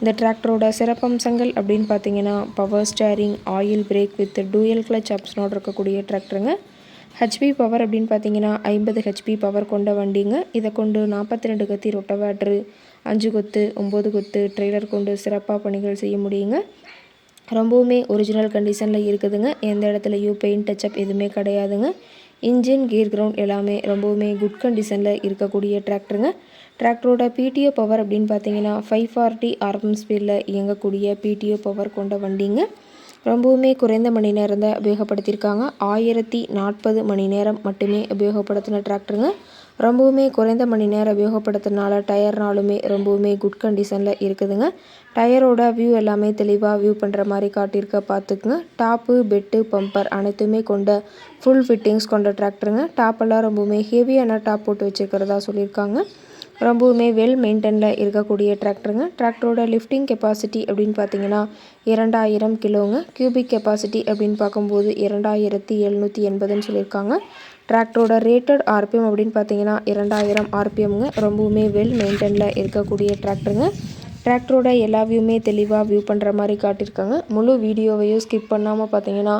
இந்த டிராக்டரோட சிறப்பம்சங்கள் அப்படின்னு பார்த்தீங்கன்னா power steering oil brake with dual clutch ஆப்ஷனோடு இருக்கக்கூடிய டிராக்டருங்க. ஹெச்பி பவர் அப்படின்னு பார்த்தீங்கன்னா ஐம்பது ஹெச்பி பவர் கொண்ட வண்டிங்க. இதை கொண்டு நாற்பத்தி ரெண்டு கத்தி ரொட்டவேட்ரு அஞ்சு கொத்து ஒம்பது கொத்து ட்ரெய்லர் கொண்டு சிறப்பாக பணிகள் செய்ய முடியுங்க. ரொம்பவுமே ஒரிஜினல் கண்டிஷனில் இருக்குதுங்க. எந்த இடத்துலையும் பெயிண்ட் டச்சப் எதுவுமே கிடையாதுங்க. இன்ஜின் கியர் கிரவுண்ட் எல்லாமே ரொம்பவுமே குட் கண்டிஷனில் இருக்கக்கூடிய டிராக்டருங்க. டிராக்டரோட பிடிஓ பவர் அப்படின்னு பார்த்தீங்கன்னா ஃபைவ் ஃபார்ட்டி ஆர்எம் ஸ்பீடில் இயங்கக்கூடிய பிடிஓ பவர் கொண்ட வண்டிங்க. ரொம்பவுமே குறைந்த மணி நேரம் தான் உபயோகப்படுத்தியிருக்காங்க. ஆயிரத்தி நாற்பது மணி நேரம் மட்டுமே உபயோகப்படுத்தின டிராக்டருங்க ரொம்பவுமே குறைந்த மணி நேரம் உபயோகப்படுத்துறதுனால டயர்னாலுமே ரொம்பவுமே குட் கண்டிஷனில் இருக்குதுங்க. டயரோட வியூ எல்லாமே தெளிவாக வியூ பண்ணுற மாதிரி காட்டியிருக்க பார்த்துக்குங்க. டாப்பு பெட்டு பம்பர் அனைத்துமே கொண்ட ஃபுல் ஃபிட்டிங்ஸ் கொண்ட டிராக்டருங்க டாப்பெல்லாம் ரொம்பவுமே ஹெவியான டாப் போட்டு வச்சுருக்கிறதா சொல்லியிருக்காங்க. ரொம்பவுமே வெல் மெயின்டெனில் இருக்கக்கூடிய டிராக்டருங்க டிராக்டரோட லிஃப்டிங் கெப்பாசிட்டி அப்படின்னு பார்த்தீங்கன்னா இரண்டாயிரம் கிலோங்க. கியூபிக் கெப்பாசிட்டி அப்படின்னு பார்க்கும்போது இரண்டாயிரத்தி எழுநூற்றி எண்பதுன்னு சொல்லியிருக்காங்க. டிராக்டரோட ரேட்டட் ஆர்பிஎம் அப்படின்னு பார்த்தீங்கன்னா இரண்டாயிரம் ஆர்பிஎம்ங்க ரொம்பவுமே வெல் மெயின்டெனில் இருக்கக்கூடிய டிராக்டருங்க டிராக்டரோட எல்லா வியூமே தெளிவாக வியூ பண்ணுற மாதிரி காட்டியிருக்காங்க. முழு வீடியோவையும் ஸ்கிப் பண்ணாமல் பார்த்தீங்கன்னா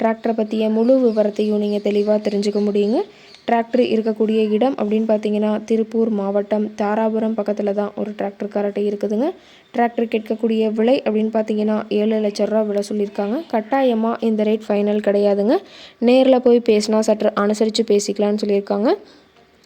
டிராக்டரை பற்றிய முழு விவரத்தையும் நீங்கள் தெளிவாக தெரிஞ்சுக்க முடியுங்க. டிராக்டர் இருக்கக்கூடிய இடம் அப்படின்னு பார்த்தீங்கன்னா திருப்பூர் மாவட்டம் தாராபுரம் பக்கத்தில் தான் ஒரு டிராக்டர் கரெக்டாக இருக்குதுங்க. டிராக்டர் கேட்கக்கூடிய விலை அப்படின்னு பார்த்தீங்கன்னா ஏழு லட்ச ரூபா விலை சொல்லியிருக்காங்க. கட்டாயமாக இந்த ரேட் ஃபைனல் கிடையாதுங்க. நேரில் போய் பேசினா சற்று அனுசரித்து பேசிக்கலான்னு சொல்லியிருக்காங்க.